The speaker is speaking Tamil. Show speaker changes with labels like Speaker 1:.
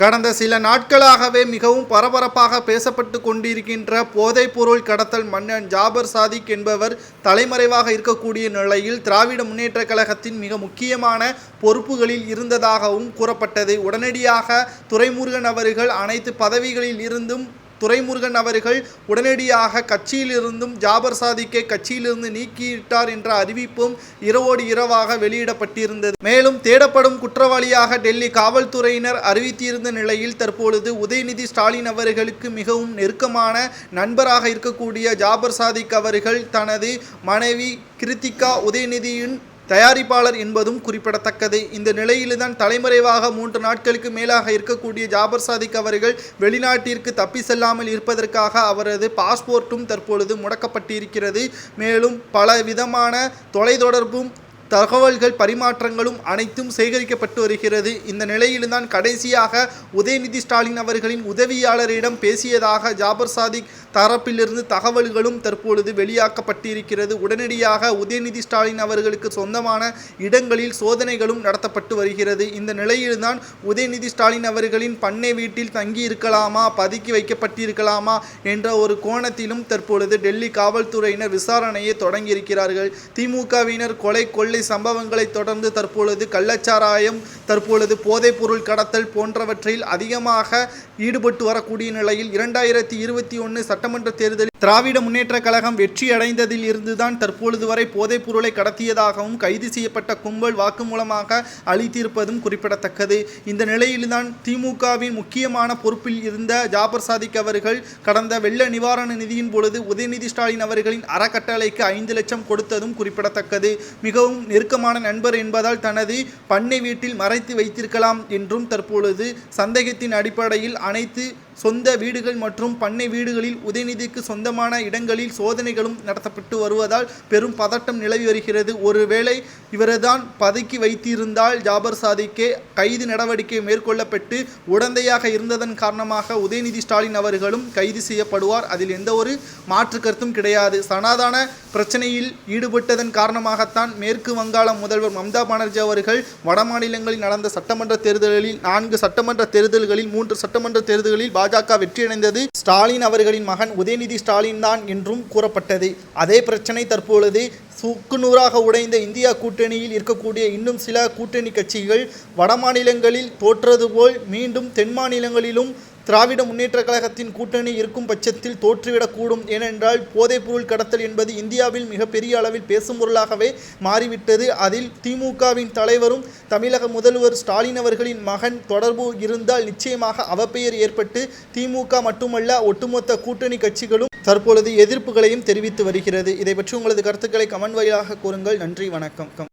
Speaker 1: கடந்த சில நாட்களாகவே மிகவும் பரபரப்பாக பேசப்பட்டு கொண்டிருக்கின்ற போதைப்பொருள் கடத்தல் மன்னன் ஜாபர் சாதிக் என்பவர் தலைமறைவாக இருக்கக்கூடிய நிலையில் திராவிட முன்னேற்றக் கழகத்தின் மிக முக்கியமான பொறுப்புகளில் இருந்ததாகவும் கூறப்பட்டது. உடனடியாக துரைமுருகன் அவர்கள் அனைத்து பதவிகளில் இருந்தும் துரைமுருகன் அவர்கள் உடனடியாக கட்சியிலிருந்தும் ஜாபர் சாதிக்கை கட்சியிலிருந்து நீக்கிவிட்டார் என்ற அறிவிப்பும் இரவோடு இரவாக வெளியிடப்பட்டிருந்தது. மேலும் தேடப்படும் குற்றவாளியாக டெல்லி காவல்துறையினர் அறிவித்திருந்த நிலையில் தற்பொழுது உதயநிதி ஸ்டாலின் அவர்களுக்கு மிகவும் நெருக்கமான நண்பராக இருக்கக்கூடிய ஜாபர் சாதிக் அவர்கள் தனது மனைவி கிருத்திகா உதயநிதியின் தயாரிப்பாளர் என்பதும் குறிப்பிடத்தக்கது. இந்த நிலையில்தான் தலைமறைவாக மூன்று நாட்களுக்கு மேலாக இருக்கக்கூடிய ஜாபர் சாதிக் அவர்கள் வெளிநாட்டிற்கு தப்பி செல்லாமல் இருப்பதற்காக அவரது பாஸ்போர்ட்டும் தற்பொழுது முடக்கப்பட்டிருக்கிறது. மேலும் பல விதமான தொலைத்தொடர்பும் தகவல்கள் பரிமாற்றங்களும் அனைத்தும் சேகரிக்கப்பட்டு வருகிறது. இந்த நிலையில்தான் கடைசியாக உதயநிதி ஸ்டாலின் அவர்களின் உதவியாளரிடம் பேசியதாக ஜாபர் சாதிக் தரப்பிலிருந்து தகவல்களும் தற்பொழுது வெளியாக்கப்பட்டிருக்கிறது. உடனடியாக உதயநிதி ஸ்டாலின் அவர்களுக்கு சொந்தமான இடங்களில் சோதனைகளும் நடத்தப்பட்டு வருகிறது. இந்த நிலையில்தான் உதயநிதி ஸ்டாலின் அவர்களின் பண்ணை வீட்டில் தங்கி இருக்கலாமா பதுக்கி வைக்கப்பட்டிருக்கலாமா என்ற ஒரு கோணத்திலும் தற்பொழுது டெல்லி காவல்துறையினர் விசாரணையை தொடங்கியிருக்கிறார்கள். திமுகவினர் கொலை கொள்ளை சம்பவங்களை தொடர்ந்து தற்பொழுது கள்ளச்சாராயம் தற்பொழுது போதைப்பொருள் கடத்தல் போன்றவற்றில் அதிகமாக ஈடுபட்டு வரக்கூடிய நிலையில் இரண்டாயிரத்தி இருபத்தி ஒன்று சட்டமன்ற தேர்தலில் திராவிட முன்னேற்ற கழகம் வெற்றி அடைந்ததில் இருந்துதான் தற்பொழுது வரை போதைப் பொருளை கடத்தியதாகவும் கைது செய்யப்பட்ட கும்பல் வாக்குமூலமாக அளித்திருப்பதும் குறிப்பிடத்தக்கது. இந்த நிலையில்தான் திமுகவின் முக்கியமான பொறுப்பில் இருந்த ஜாபர் சாதிக் அவர்கள் கடந்த வெள்ள நிவாரண நிதியின் பொழுது உதயநிதி ஸ்டாலின் அவர்களின் அறக்கட்டளைக்கு ஐந்து லட்சம் கொடுத்ததும் குறிப்பிடத்தக்கது. மிகவும் நெருக்கமான நண்பர் என்பதால் தனது பண்ணை வீட்டில் மறைத்து வைத்திருக்கலாம் என்றும் தற்பொழுது சந்தேகத்தின் அடிப்படையில் அனைத்து சொந்த வீடுகள் மற்றும் பண்ணை வீடுகளில் உதயநிதிக்கு சொந்தமான இடங்களில் சோதனைகளும் நடத்தப்பட்டு வருவதால் பெரும் பதட்டம் நிலவி வருகிறது. ஒருவேளை இவர்தான் பதுக்கி வைத்திருந்தால் ஜாபர் சாதிக்கே கைது நடவடிக்கை மேற்கொள்ளப்பட்டு உடந்தையாக இருந்ததன் காரணமாக உதயநிதி ஸ்டாலின் அவர்களும் கைது செய்யப்படுவார். அதில் எந்த ஒரு மாற்று கருத்தும் கிடையாது. சனாதான பிரச்சனையில் ஈடுபட்டதன் காரணமாகத்தான் மேற்கு வங்காள முதல்வர் மம்தா பானர்ஜி அவர்கள் வடமாநிலங்களில் நடந்த சட்டமன்ற தேர்தல்களில் நான்கு சட்டமன்ற தேர்தல்களில் மூன்று சட்டமன்ற தேர்தல்களில் பாஜக வெற்றியடைந்தது. ஸ்டாலின் அவர்களின் மகன் உதயநிதி ஸ்டாலின் தான் என்றும் கூறப்பட்டது. அதே பிரச்சனை தற்பொழுது சுக்குநூறாக உடைந்த இந்தியா கூட்டணியில் இருக்கக்கூடிய இன்னும் சில கூட்டணி கட்சிகள் வடமாநிலங்களில் தோற்றது போல் மீண்டும் தென் மாநிலங்களிலும் திராவிட முன்னேற்ற கழகத்தின் கூட்டணி இருக்கும் பட்சத்தில் தோற்றுவிடக்கூடும். ஏனென்றால் போதைப்பொருள் கடத்தல் என்பது இந்தியாவில் மிகப்பெரிய அளவில் பேசும் பொருளாகவே மாறிவிட்டது. அதில் திமுகவின் தலைவரும் தமிழக முதல்வர் ஸ்டாலின் அவர்களின் மகன் தொடர்பு இருந்தால் நிச்சயமாக அவப்பெயர் ஏற்பட்டு திமுக மட்டுமல்ல ஒட்டுமொத்த கூட்டணி கட்சிகளும் தற்பொழுது எதிர்ப்புகளையும் தெரிவித்து வருகிறது. இதை பற்றி உங்களது கருத்துக்களை கமெண்ட் வழியாக கூறுங்கள். நன்றி வணக்கம்.